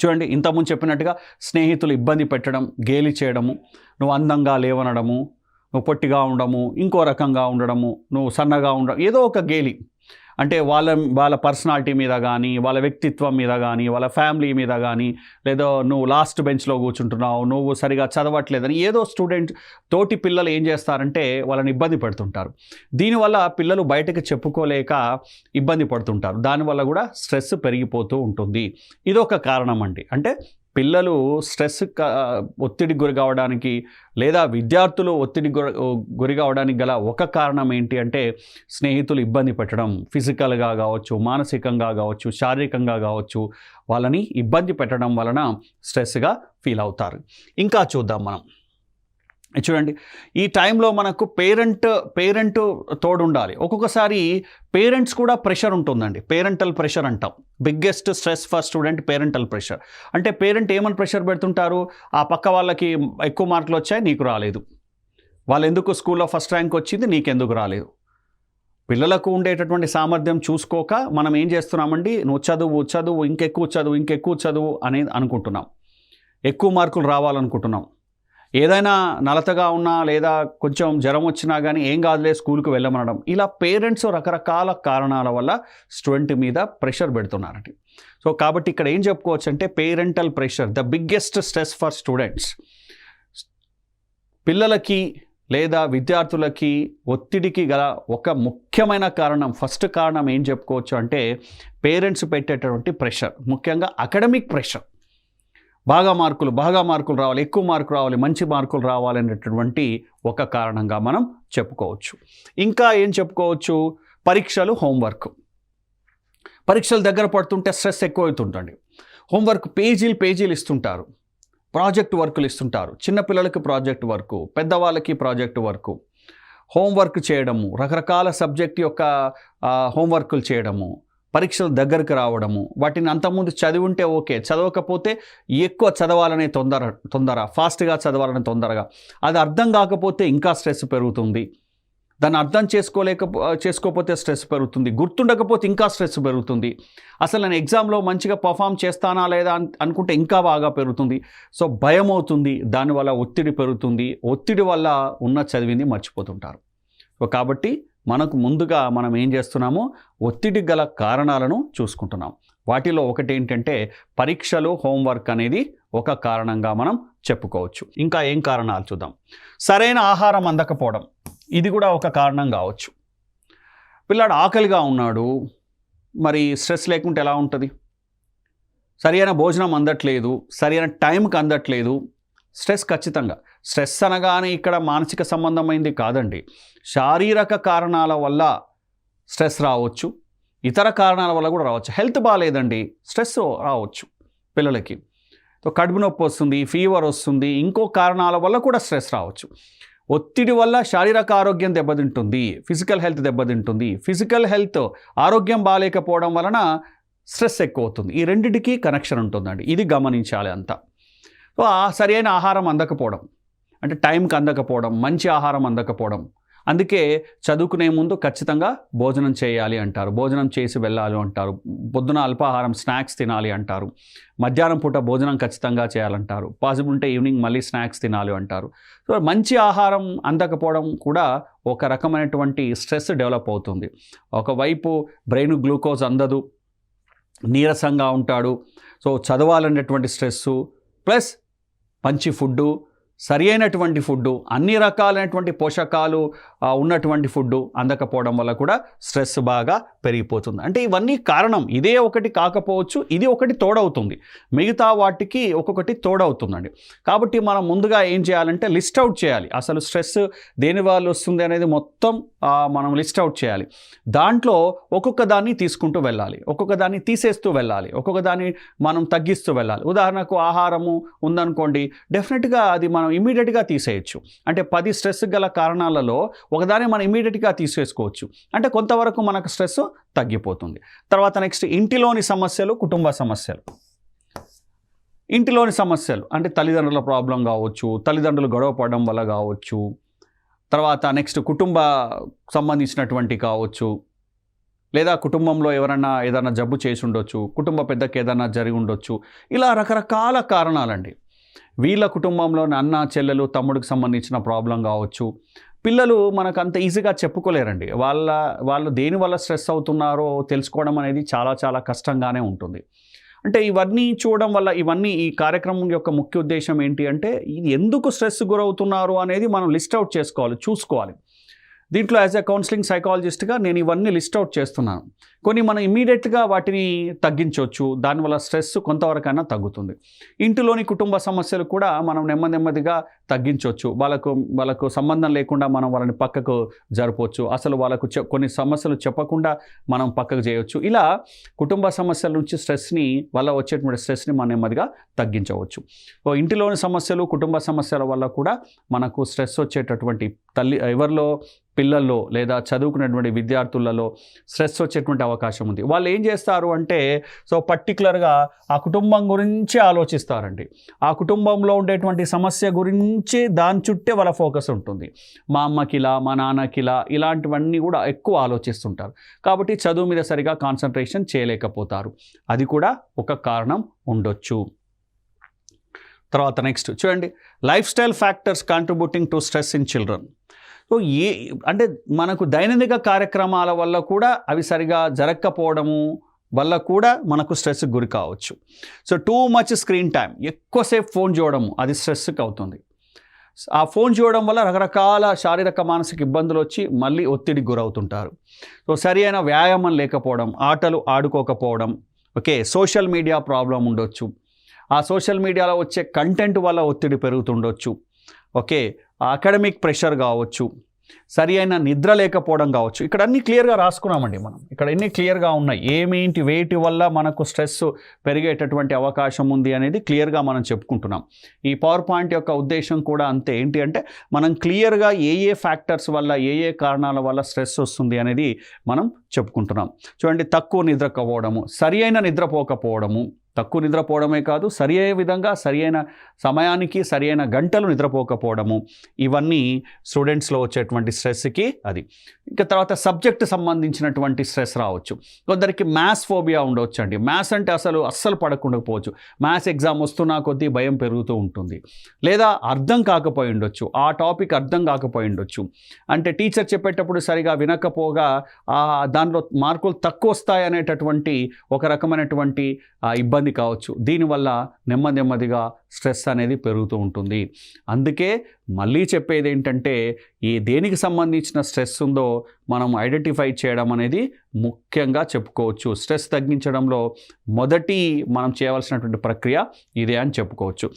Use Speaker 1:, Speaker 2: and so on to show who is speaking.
Speaker 1: చూడండి ఇంతకుముందు చెప్పినట్టుగా స్నేహితులు ఇబ్బంది పెట్టడం గేలి చేయడము నువ్వు అందంగా లేవనడము నువ్వు పొట్టిగా ఉండడము ఇంకో రకంగా ఉండడము నువ్వు సన్నగా ఉండడం ఏదో ఒక గేలి. అంటే వాళ్ళ వాళ్ళ పర్సనాలిటీ మీద కానీ వాళ్ళ వ్యక్తిత్వం మీద కానీ వాళ్ళ ఫ్యామిలీ మీద కానీ లేదా నువ్వు లాస్ట్ బెంచ్లో కూర్చుంటున్నావు నువ్వు సరిగా చదవట్లేదని ఏదో స్టూడెంట్ తోటి పిల్లలు ఏం చేస్తారంటే వాళ్ళని ఇబ్బంది పెడుతుంటారు. దీనివల్ల పిల్లలు బయటకు చెప్పుకోలేక ఇబ్బంది పడుతుంటారు. దానివల్ల కూడా స్ట్రెస్ పెరిగిపోతూ ఉంటుంది. ఇదొక కారణం అండి. అంటే పిల్లలు స్ట్రెస్ ఒత్తిడికి గురి కావడానికి లేదా విద్యార్థులు ఒత్తిడి గురి కావడానికి గల ఒక కారణం ఏంటి అంటే స్నేహితులు ఇబ్బంది పెట్టడం. ఫిజికల్గా కావచ్చు మానసికంగా కావచ్చు శారీరకంగా కావచ్చు వాళ్ళని ఇబ్బంది పెట్టడం వలన స్ట్రెస్గా ఫీల్ అవుతారు. ఇంకా చూద్దాం మనం. చూడండి ఈ టైంలో మనకు పేరెంట్ పేరెంట్ తోడు ఉండాలి ఒక్కొక్కసారి పేరెంట్స్ కూడా ప్రెషర్ ఉంటుందండి. పేరెంటల్ ప్రెషర్ అంటాం. Biggest stress for student parental pressure. అంటే పేరెంట్ ఏమని ప్రెషర్ పెడుతుంటారు? ఆ పక్క వాళ్ళకి ఎక్కువ మార్కులు వచ్చాయి నీకు రాలేదు. వాళ్ళు ఎందుకు స్కూల్లో ఫస్ట్ ర్యాంక్ వచ్చింది నీకెందుకు రాలేదు? పిల్లలకు ఉండేటటువంటి సామర్థ్యం చూసుకోక మనం ఏం చేస్తున్నామండి? నువ్వు చదువు చదువు ఇంకెక్కువ చదువు ఇంకెక్కువ చదువు అనేది అనుకుంటున్నాం. ఎక్కువ మార్కులు రావాలనుకుంటున్నాం. ఏదైనా నలతగా ఉన్నా లేదా కొంచెం జ్వరం వచ్చినా కానీ ఏం కాదులే స్కూల్కి వెళ్ళమనడం. ఇలా పేరెంట్స్ రకరకాల కారణాల వల్ల స్టూడెంట్ మీద ప్రెషర్ పెడుతున్నారండి. సో కాబట్టి ఇక్కడ ఏం చెప్పుకోవచ్చు అంటే parental pressure the biggest stress for students. పిల్లలకి లేదా విద్యార్థులకి ఒత్తిడికి గల ఒక ముఖ్యమైన కారణం ఫస్ట్ కారణం ఏం చెప్పుకోవచ్చు అంటే పేరెంట్స్ పెట్టేటటువంటి ప్రెషర్ ముఖ్యంగా అకాడమిక్ ప్రెషర్. బాగా మార్కులు బాగా మార్కులు రావాలి ఎక్కువ మార్కులు రావాలి మంచి మార్కులు రావాలి అనేటటువంటి ఒక కారణంగా మనం చెప్పుకోవచ్చు. ఇంకా ఏం చెప్పుకోవచ్చు? పరీక్షలు హోంవర్క్ పరీక్షలు దగ్గర పడుతుంటే స్ట్రెస్ ఎక్కువ హోంవర్క్ పేజీలు పేజీలు ఇస్తుంటారు. ప్రాజెక్ట్ వర్కులు ఇస్తుంటారు. చిన్నపిల్లలకి ప్రాజెక్ట్ వర్క్ పెద్దవాళ్ళకి ప్రాజెక్ట్ వర్క్ హోంవర్క్ చేయడము రకరకాల సబ్జెక్ట్ యొక్క హోంవర్కులు చేయడము. పరీక్షలు దగ్గరకు రావడము వాటిని అంతకుముందు చదివి ఉంటే ఓకే చదవకపోతే ఎక్కువ చదవాలనే తొందర తొందర ఫాస్ట్గా చదవాలనే తొందరగా. అది అర్థం కాకపోతే ఇంకా స్ట్రెస్ పెరుగుతుంది. దాన్ని అర్థం చేసుకోలేక చేసుకోకపోతే స్ట్రెస్ పెరుగుతుంది. గుర్తుండకపోతే ఇంకా స్ట్రెస్ పెరుగుతుంది. అసలు నేను ఎగ్జామ్లో మంచిగా పర్ఫామ్ చేస్తానా లేదా అనుకుంటే ఇంకా బాగా పెరుగుతుంది. సో భయం అవుతుంది. దానివల్ల ఒత్తిడి పెరుగుతుంది. ఒత్తిడి వల్ల ఉన్న చదివింది మర్చిపోతుంటారు. సో కాబట్టి మనకు ముందుగా మనం ఏం చేస్తున్నాము ఒత్తిడి గల కారణాలను చూసుకుంటున్నాం. వాటిలో ఒకటి ఏంటంటే పరీక్షలు హోంవర్క్ అనేది ఒక కారణంగా మనం చెప్పుకోవచ్చు. ఇంకా ఏం కారణాలు చూద్దాం. సరైన ఆహారం అందకపోవడం ఇది కూడా ఒక కారణం కావచ్చు. పిల్లాడు ఆకలిగా ఉన్నాడు మరి స్ట్రెస్ లేకుంటే ఎలా ఉంటుంది? సరైన భోజనం అందట్లేదు సరైన టైంకి అందట్లేదు స్ట్రెస్ ఖచ్చితంగా. స్ట్రెస్ అనగానే ఇక్కడ మానసిక సంబంధమైంది కాదండి. శారీరక కారణాల వల్ల స్ట్రెస్ రావచ్చు. ఇతర కారణాల వల్ల కూడా రావచ్చు. హెల్త్ బాగాలేదండి స్ట్రెస్ రావచ్చు పిల్లలకి. కడుపు నొప్పి వస్తుంది ఫీవర్ వస్తుంది ఇంకో కారణాల వల్ల కూడా స్ట్రెస్ రావచ్చు. ఒత్తిడి వల్ల శారీరక ఆరోగ్యం దెబ్బతింటుంది ఫిజికల్ హెల్త్ దెబ్బతింటుంది. ఫిజికల్ హెల్త్ ఆరోగ్యం బాగాలేకపోవడం వలన స్ట్రెస్ ఎక్కువ అవుతుంది ఈ రెండింటికి కనెక్షన్ ఉంటుందండి. ఇది గమనించాలి అంతా. సో ఆ సరైన ఆహారం అందకపోవడం. అంటే టైంకి అందకపోవడం మంచి ఆహారం అందకపోవడం. అందుకే చదువుకునే ముందు ఖచ్చితంగా భోజనం చేయాలి అంటారు. భోజనం చేసి వెళ్ళాలి అంటారు. పొద్దున అల్పాహారం స్నాక్స్ తినాలి అంటారు. మధ్యాహ్నం పూట భోజనం ఖచ్చితంగా చేయాలంటారు. పాసిబుల్ ఉంటే ఈవినింగ్ మళ్ళీ స్నాక్స్ తినాలి అంటారు. సో మంచి ఆహారం అందకపోవడం కూడా ఒక రకమైనటువంటి స్ట్రెస్ డెవలప్ అవుతుంది. ఒకవైపు బ్రెయిన్ గ్లూకోజ్ అందదు నీరసంగా ఉంటాడు. సో చదవాలనేటువంటి స్ట్రెస్సు ప్లస్ మంచి ఫుడ్డు సరి అయినటువంటి ఫుడ్డు అన్ని రకాలైనటువంటి పోషకాలు ఉన్నటువంటి ఫుడ్డు అందకపోవడం వల్ల కూడా స్ట్రెస్ బాగా పెరిగిపోతుంది. అంటే ఇవన్నీ కారణం. ఇదే ఒకటి కాకపోవచ్చు ఇది ఒకటి తోడవుతుంది. మిగతా వాటికి ఒక్కొక్కటి తోడవుతుందండి. కాబట్టి మనం ముందుగా ఏం చేయాలంటే లిస్ట్ అవుట్ చేయాలి. అసలు స్ట్రెస్ దేని వల్ల వస్తుంది అనేది మొత్తం మనం లిస్ట్ అవుట్ చేయాలి. దాంట్లో ఒక్కొక్క దాన్ని తీసుకుంటూ వెళ్ళాలి. ఒక్కొక్క దాన్ని తీసేస్తూ వెళ్ళాలి. ఒక్కొక్క దాన్ని మనం తగ్గిస్తూ వెళ్ళాలి. ఉదాహరణకు ఆహారము ఉందనుకోండి డెఫినెట్గా అది మనం ఇమీడియట్గా తీసేయచ్చు. అంటే పది స్ట్రెస్ గల కారణాలలో ఒకదాన్ని మనం ఇమీడియట్గా తీసేసుకోవచ్చు. అంటే కొంతవరకు మనకు స్ట్రెస్ తగ్గిపోతుంది. తర్వాత నెక్స్ట్ ఇంటిలోని సమస్యలు కుటుంబ సమస్యలు. ఇంటిలోని సమస్యలు అంటే తల్లిదండ్రుల ప్రాబ్లం కావచ్చు తల్లిదండ్రులు గొడవ పడడం వల్ల కావచ్చు తర్వాత నెక్స్ట్ కుటుంబ సంబంధించినటువంటి కావచ్చు లేదా కుటుంబంలో ఎవరైనా ఏదైనా జబ్బు చేసి ఉండొచ్చు కుటుంబ పెద్దకి ఏదైనా జరిగి ఉండొచ్చు ఇలా రకరకాల కారణాలండి. వీళ్ళ కుటుంబంలోని అన్న చెల్లెలు తమ్ముడికి సంబంధించిన ప్రాబ్లం కావచ్చు పిల్లలు మనకు అంత ఈజీగా చెప్పుకోలేరండి. వాళ్ళ వాళ్ళు దేని వల్ల స్ట్రెస్ అవుతున్నారో తెలుసుకోవడం అనేది చాలా చాలా కష్టంగానే ఉంటుంది. అంటే ఇవన్నీ చూడడం వల్ల ఇవన్నీ ఈ కార్యక్రమం యొక్క ముఖ్య ఉద్దేశం ఏంటి అంటే ఇది ఎందుకు స్ట్రెస్ గురవుతున్నారు అనేది మనం లిస్ట్ అవుట్ చేసుకోవాలి చూసుకోవాలి. దీంట్లో యాజ్ ఎ కౌన్సిలింగ్ సైకాలజిస్ట్గా నేను ఇవన్నీ లిస్ట్ అవుట్ చేస్తున్నాను. కొన్ని మనం ఇమీడియట్గా వాటిని తగ్గించవచ్చు దానివల్ల స్ట్రెస్ కొంతవరకైనా తగ్గుతుంది. ఇంటిలోని కుటుంబ సమస్యలు కూడా మనం నెమ్మది నెమ్మదిగా తగ్గించవచ్చు. వాళ్ళకు వాళ్ళకు సంబంధం లేకుండా మనం వాళ్ళని పక్కకు జరపవచ్చు. అసలు వాళ్ళకు చె- కొన్ని సమస్యలు చెప్పకుండా మనం పక్కకు చేయవచ్చు. ఇలా కుటుంబ సమస్యల నుంచి స్ట్రెస్ని వల్ల వచ్చేటువంటి స్ట్రెస్ని మనం నెమ్మదిగా తగ్గించవచ్చు. ఓ ఇంటిలోని సమస్యలు కుటుంబ సమస్యల వల్ల కూడా మనకు స్ట్రెస్ వచ్చేటటువంటి తల్లి ఎవరిలో పిల్లల్లో లేదా చదువుకునేటువంటి విద్యార్థులలో స్ట్రెస్ వచ్చేటువంటి అవకాశం ఉంది. వాళ్ళు ఏం చేస్తారు అంటే సో పర్టికులర్గా ఆ కుటుంబం గురించి ఆలోచిస్తారండి. ఆ కుటుంబంలో ఉండేటువంటి సమస్య గురించి దాని చుట్టే వాళ్ళ ఫోకస్ ఉంటుంది. మా అమ్మకి ఇలా మా నాన్నకి ఇలా ఇలాంటివన్నీ కూడా ఎక్కువ ఆలోచిస్తుంటారు. కాబట్టి చదువు మీద సరిగా కాన్సన్ట్రేషన్ చేయలేకపోతారు. అది కూడా ఒక కారణం ఉండొచ్చు. తర్వాత నెక్స్ట్ చూడండి. Life style factors contributing to stress in children. So ఏ అంటే మనకు దైనందిక కార్యక్రమాల వల్ల కూడా అవి సరిగా జరగకపోవడము వల్ల కూడా మనకు స్ట్రెస్కి గురి కావచ్చు. So too much screen time ఎక్కువసేపు ఫోన్ చూడడము అది స్ట్రెస్కి అవుతుంది. ఆ ఫోన్ చూడడం వల్ల రకరకాల శారీరక మానసిక ఇబ్బందులు వచ్చి మళ్ళీ ఒత్తిడికి గురవుతుంటారు. సో సరి అయిన వ్యాయామం లేకపోవడం ఆటలు ఆడుకోకపోవడం ఓకే సోషల్ మీడియా ప్రాబ్లం ఉండొచ్చు. ఆ సోషల్ మీడియాలో వచ్చే కంటెంట్ వల్ల ఒత్తిడి పెరుగుతుండొచ్చు. ఓకే అకాడమిక్ ప్రెషర్ కావచ్చు సరి అయిన నిద్ర లేకపోవడం కావచ్చు. ఇక్కడ అన్ని క్లియర్గా రాసుకున్నామండి మనం. ఇక్కడ ఎన్ని క్లియర్గా ఉన్నాయి? ఏమేంటి వేటి వల్ల మనకు స్ట్రెస్ పెరిగేటటువంటి అవకాశం ఉంది అనేది క్లియర్గా మనం చెప్పుకుంటున్నాం. ఈ పవర్ పాయింట్ యొక్క ఉద్దేశం కూడా అంతే. ఏంటి అంటే మనం క్లియర్గా ఏ ఏ ఫ్యాక్టర్స్ వల్ల ఏ ఏ కారణాల వల్ల స్ట్రెస్ వస్తుంది అనేది మనం చెప్పుకుంటున్నాం. చూడండి తక్కువ నిద్రకపోవడము సరి అయిన నిద్రపోకపోవడము తక్కువ నిద్రపోవడమే కాదు సరి విధంగా సరి అయిన సమయానికి సరి అయిన గంటలు నిద్రపోకపోవడము. ఇవన్నీ స్టూడెంట్స్లో వచ్చేటువంటి స్ట్రెస్కి అది. ఇంకా తర్వాత సబ్జెక్ట్ సంబంధించినటువంటి స్ట్రెస్ రావచ్చు. కొందరికి మ్యాథ్స్ ఫోబియా ఉండవచ్చు అండి మ్యాథ్స్ అంటే అసలు అస్సలు పడకుండకపోవచ్చు మ్యాథ్స్ ఎగ్జామ్ వస్తున్నా కొద్దీ భయం పెరుగుతూ ఉంటుంది. లేదా అర్థం కాకపోయి ఉండొచ్చు. ఆ టాపిక్ అర్థం కాకపోయి ఉండొచ్చు. అంటే టీచర్ చెప్పేటప్పుడు సరిగా వినకపోగా దానిలో మార్కులు తక్కువ వస్తాయనేటటువంటి ఒక రకమైనటువంటి ఇబ్బంది ఇబ్బంది కావచ్చు. దీనివల్ల నెమ్మది నెమ్మదిగా స్ట్రెస్ అనేది పెరుగుతూ ఉంటుంది. అందుకే మళ్ళీ చెప్పేది ఏంటంటే ఈ దేనికి సంబంధించిన స్ట్రెస్ ఉందో మనం ఐడెంటిఫై చేయడం అనేది ముఖ్యంగా చెప్పుకోవచ్చు. స్ట్రెస్ తగ్గించడంలో మొదటి మనం చేయవలసినటువంటి ప్రక్రియ ఇదే అని చెప్పుకోవచ్చు.